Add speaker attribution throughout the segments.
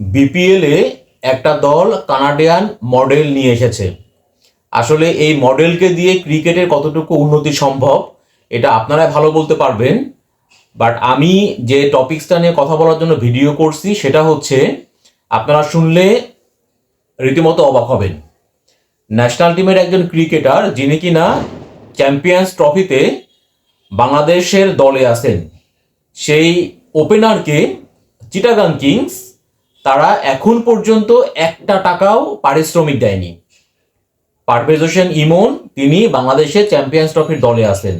Speaker 1: BPL একটা দল Canadian model নিয়ে এসেছে। আসলে এই মডেলকে দিয়ে ক্রিকেটের কতটুকু উন্নতি সম্ভব, এটা আপনারা ভালো বলতে পারবেন। বাট আমি যে টপিকসটা নিয়ে কথা বলার জন্য ভিডিও করছি, সেটা হচ্ছে আপনারা শুনলে রীতিমতো অবাক হবেন। ন্যাশনাল টিমের একজন ক্রিকেটার, যিনি কিনা চ্যাম্পিয়ন্স ট্রফিতে বাংলাদেশের দলে আছেন। সেই ওপেনারকে চিটাগাং কিংস তারা এখন পর্যন্ত একটা টাকাও পারিশ্রমিক দেয়নি। পারভেজ হোসেন ইমন, তিনি বাংলাদেশের চ্যাম্পিয়ন্স ট্রফির দলে আছেন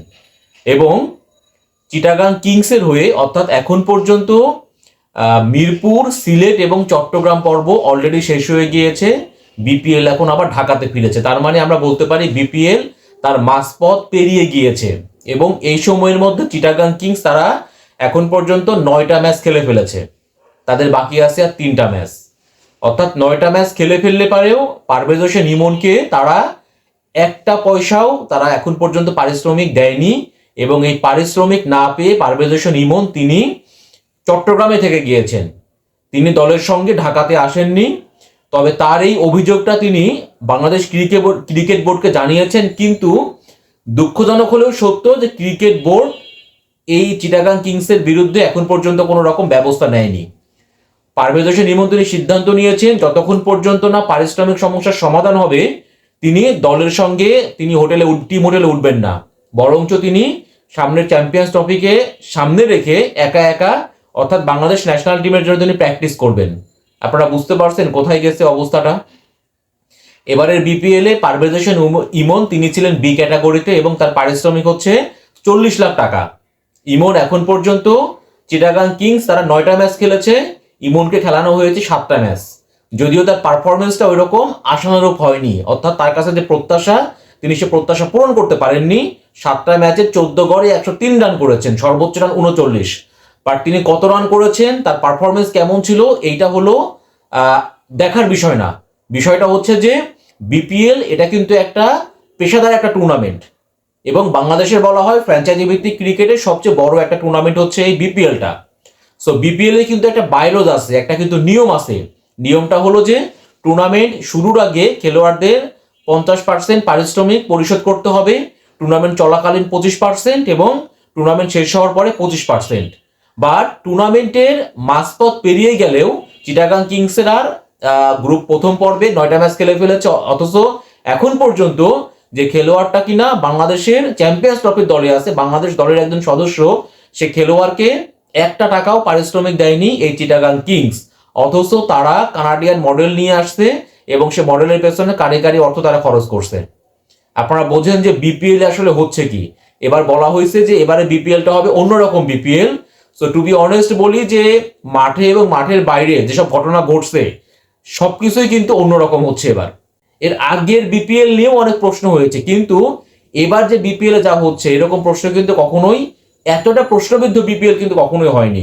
Speaker 1: এবং চিটাগাং কিংসের হয়ে অর্থাৎ এখন পর্যন্ত মিরপুর, সিলেট এবং চট্টগ্রাম পর্ব অলরেডি শেষ হয়ে গিয়েছে। বিপিএল এখন আবার ঢাকাতে ফিরেছে। তার মানে আমরা বলতে পারি বিপিএল তার মাঝপথ পেরিয়ে গিয়েছে এবং এই সময়ের মধ্যে চিটাগাং কিংস তারা এখন পর্যন্ত নয়টা ম্যাচ খেলে ফেলেছে। তাদের বাকি আছে আর তিনটা ম্যাচ। অর্থাৎ নয়টা ম্যাচ খেলে ফেললে পারেও পারভেজ হোসেন ইমনকে তারা একটা পয়সাও তারা এখন পর্যন্ত পারিশ্রমিক দেয়নি এবং এই পারিশ্রমিক না পেয়ে পারভেজ হোসেন ইমন তিনি চট্টগ্রামে থেকে গিয়েছেন। তিনি দলের সঙ্গে ঢাকাতে আসেননি, তবে তার এই অভিযোগটা তিনি বাংলাদেশ ক্রিকেট ক্রিকেট বোর্ডকে জানিয়েছেন, কিন্তু দুঃখজনক হলেও সত্য যে ক্রিকেট বোর্ড এই চিটাগাং কিংসের বিরুদ্ধে এখন পর্যন্ত কোনো রকম ব্যবস্থা নেয়নি। পারভেজ হোসেন তিনি সিদ্ধান্ত নিয়েছেন, যতক্ষণ পর্যন্ত না পারিশ্রমিক সমস্যার সমাধান হবে, তিনি দলের সঙ্গে, তিনি হোটেলে টিম হোটেলে উঠবেন না। বরঞ্চ তিনি সামনের চ্যাম্পিয়ন্স ট্রফিকে সামনে রেখে একা একা, অর্থাৎ বাংলাদেশ ন্যাশনাল টিমের জন্য তিনি প্র্যাকটিস করবেন। আপনারা বুঝতে পারছেন কোথায় গেছে অবস্থাটা? এবারের বিপিএল পারভেজ হোসেন ইমন, তিনি ছিলেন বি ক্যাটাগরিতে এবং তার পারিশ্রমিক হচ্ছে চল্লিশ লাখ টাকা। ইমন এখন পর্যন্ত চিটাগাং কিংস তারা নয়টা ম্যাচ খেলেছে ইমনকে খেলানো হয়েছে সাতটা ম্যাচ যদিও তার পারফরমেন্সটা ওই রকম আশানুরূপ হয়নি। অর্থাৎ তার কাছে যে প্রত্যাশা, তিনি সে প্রত্যাশা পূরণ করতে পারেননি। সাতটা ম্যাচে চোদ্দ গড়ে একশো তিন রান করেছেন, সর্বোচ্চ রান উনচল্লিশ। বাট তিনি কত রান করেছেন, তার পারফরমেন্স কেমন ছিল, এইটা হলো দেখার বিষয় না। বিষয়টা হচ্ছে যে বিপিএল এটা কিন্তু একটা পেশাদার একটা টুর্নামেন্ট এবং বাংলাদেশের বলা হয় ফ্র্যাঞ্চাইজি ভিত্তিক ক্রিকেটের সবচেয়ে বড় একটা টুর্নামেন্ট হচ্ছে এই বিপিএলটা সো বিপিএল এ কিন্তু একটা বাইরোজ আছে, একটা কিন্তু নিয়ম আছে। নিয়মটা হলো যে টুর্নামেন্ট শুরুর আগে খেলোয়াড়দের পঞ্চাশ পার্সেন্ট পারিশ্রমিক পরিশোধ করতে হবে টুর্নামেন্ট চলাকালীন পঁচিশ পার্সেন্ট এবং টুর্নামেন্ট শেষ হওয়ার পরে পঁচিশ পার্সেন্ট বাট টুর্নামেন্টের মাঝপথ পেরিয়ে গেলেও চিটাগাং কিংসের আর গ্রুপ প্রথম পর্বে নয়টা ম্যাচ খেলে ফেলেছে, অথচ এখন পর্যন্ত যে খেলোয়াড়টা কিনা বাংলাদেশের চ্যাম্পিয়ন্স ট্রফির দলে আছে, বাংলাদেশ দলের একজন সদস্য, সে খেলোয়াড়কে একটা টাকাও পারিশ্রমিক দেয়নি এই চিটাগাং কিংস। অথচ তারা কানাডিয়ান মডেল নিয়ে আসছে এবং সে মডেলের পেছনে কারি কারি অর্থ তারা খরচ করছে। আপনারা বোঝেন যে বিপিএল আসলে হচ্ছে কি? এবার বলা হয়েছে যে এবারে বিপিএলটা হবে অন্যরকম BPL. So to be honest বলি যে মাঠে এবং মাঠের বাইরে যেসব ঘটনা ঘটছে, সবকিছুই কিন্তু অন্যরকম হচ্ছে এবার। এর আগের বিপিএল নিয়েও অনেক প্রশ্ন হয়েছে। কিন্তু এবার যে বিপিএল যা হচ্ছে, এরকম প্রশ্ন কিন্তু কখনোই এতটা প্রশ্নবিদ্ধ বিপিএল কিন্তু কখনোই হয়নি।